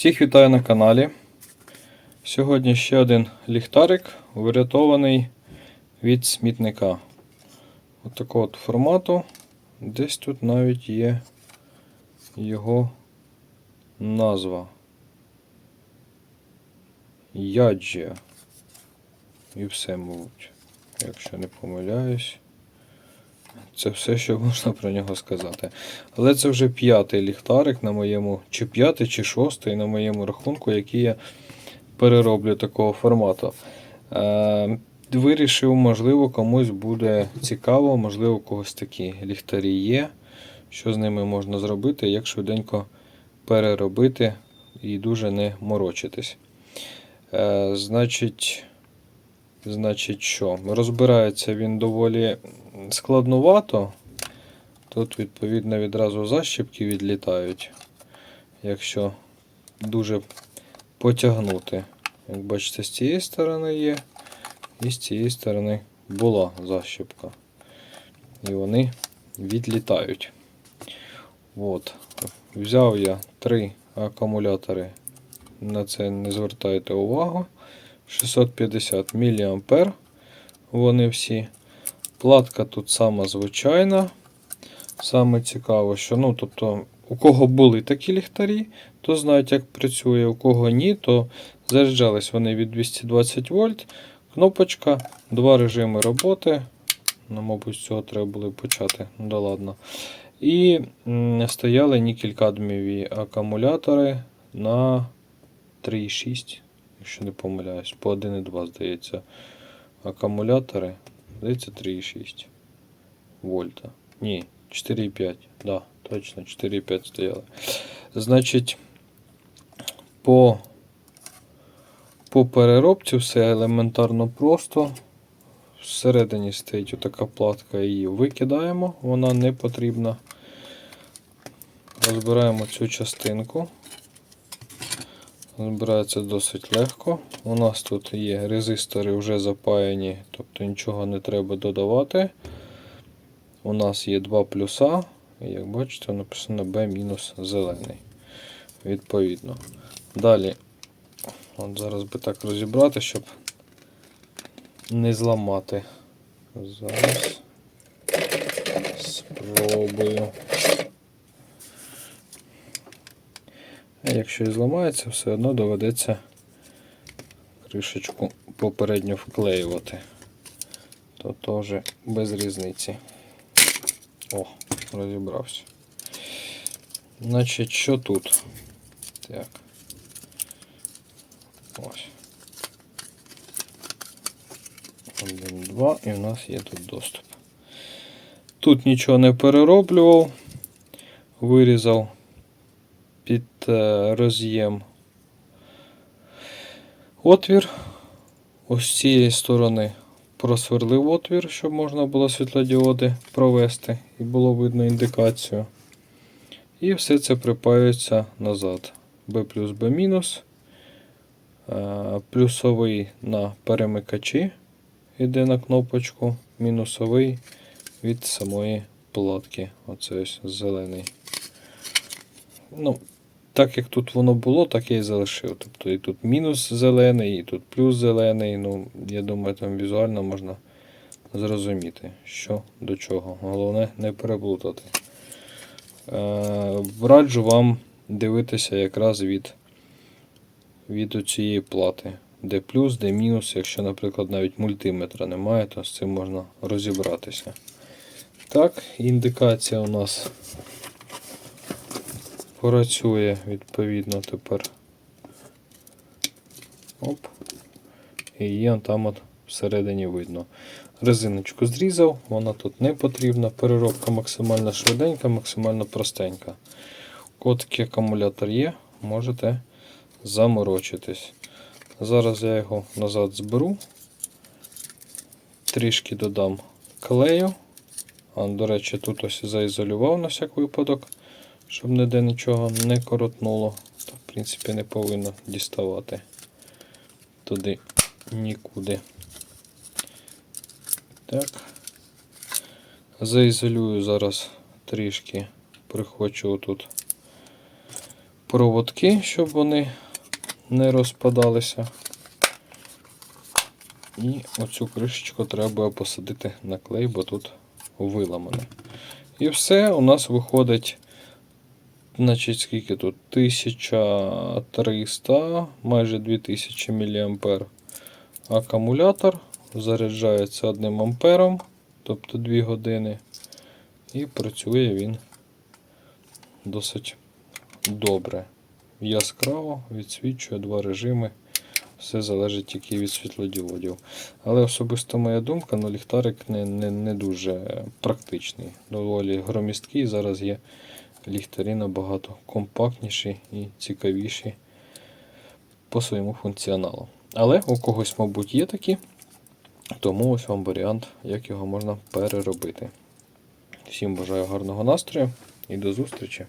Всіх вітаю на каналі. Сьогодні ще один ліхтарик, врятований від смітника. От такого от формату. Десь тут навіть є його назва. Яджія. І все, мабуть, якщо не помиляюсь. Це все, що можна про нього сказати. Але це вже п'ятий ліхтарик на моєму, чи п'ятий, чи шостий на моєму рахунку, який я перероблю такого формату. Е, вирішив, можливо, комусь буде цікаво, можливо, у когось такі ліхтарі є. Що з ними можна зробити, як швиденько переробити і дуже не морочитись. Е, значить, значить, що? Розбирається він доволі складнувато. Тут, відповідно, відразу защіпки відлітають, якщо дуже потягнути. Як бачите, з цієї сторони є, і з цієї сторони була защіпка. І вони відлітають. От. Взяв я три акумулятори. На це не звертайте увагу. 650 мА. Вони всі. Платка тут сама звичайна. Саме цікаво, що ну, тобто, у кого були такі ліхтарі, то знають, як працює, у кого ні, то заряджались вони від 220 вольт. Кнопочка, два режими роботи. Ну, мабуть, з цього треба було почати. Ну да ладно. І м, стояли нікель-кадмієві акумулятори на 3,6, якщо не помиляюсь, по 1,2, здається, акумулятори. Здається, 3,6 вольта. Ні, 4,5. Да, точно, 4,5 стояли. Значить, по, по переробці все елементарно просто. Всередині стоїть така платка, її викидаємо, вона не потрібна. Розбираємо цю частинку. Збирається досить легко. У нас тут є резистори вже запаяні, тобто нічого не треба додавати. У нас є два плюса, і як бачите, написано B- зелений. Відповідно. Далі, от зараз би так розібрати, щоб не зламати. Зараз спробую. А якщо і зламається, все одно доведеться кришечку попередньо вклеювати. То теж без різниці. О, розібрався. Значить, що тут? Так. Ось. Один, два, і в нас є тут доступ. Тут нічого не перероблював, вирізав під е, роз'єм отвір. Ось з цієї сторони просверлив отвір, щоб можна було світлодіоди провести і було видно індикацію. І все це припаюється назад. B плюс B мінус. Е, Плюсовий на перемикачі йде на кнопочку, мінусовий від самої платки. Оце ось зелений. Ну, так як тут воно було, так я і залишив. Тобто і тут мінус зелений, і тут плюс зелений. Ну, я думаю, там візуально можна зрозуміти, що до чого. Головне не переплутати. Е, раджу вам дивитися якраз від, від цієї плати. Де плюс, де мінус. Якщо, наприклад, навіть мультиметра немає, то з цим можна розібратися. Так, індикація у нас працює відповідно тепер. Оп. І її там от всередині видно. Резиночку зрізав, вона тут не потрібна. Переробка максимально швиденька, максимально простенька. Такий акумулятор є, можете заморочитись. Зараз я його назад зберу, трішки додам клею. А, до речі, тут ось заізолював на всяк випадок, щоб ніде нічого не коротнуло. Та, в принципі, не повинно діставати туди нікуди. Так. Заізолюю зараз трішки, прихочу отут проводки, щоб вони не розпадалися. І оцю кришечку треба посадити на клей, бо тут виламане. І все, у нас виходить, значить, скільки тут? 1300, майже 2000 мА акумулятор. Заряджається 1 ампером, тобто 2 години. І працює він досить добре. Яскраво відсвічує два режими. Все залежить тільки від світлодіодів. Але особисто моя думка, ну, ліхтарик не, не, не дуже практичний. Доволі громісткий. Зараз є ліхтарі набагато компактніші і цікавіші по своєму функціоналу. Але у когось, мабуть, є такі, тому ось вам варіант, як його можна переробити. Всім бажаю гарного настрою і до зустрічі!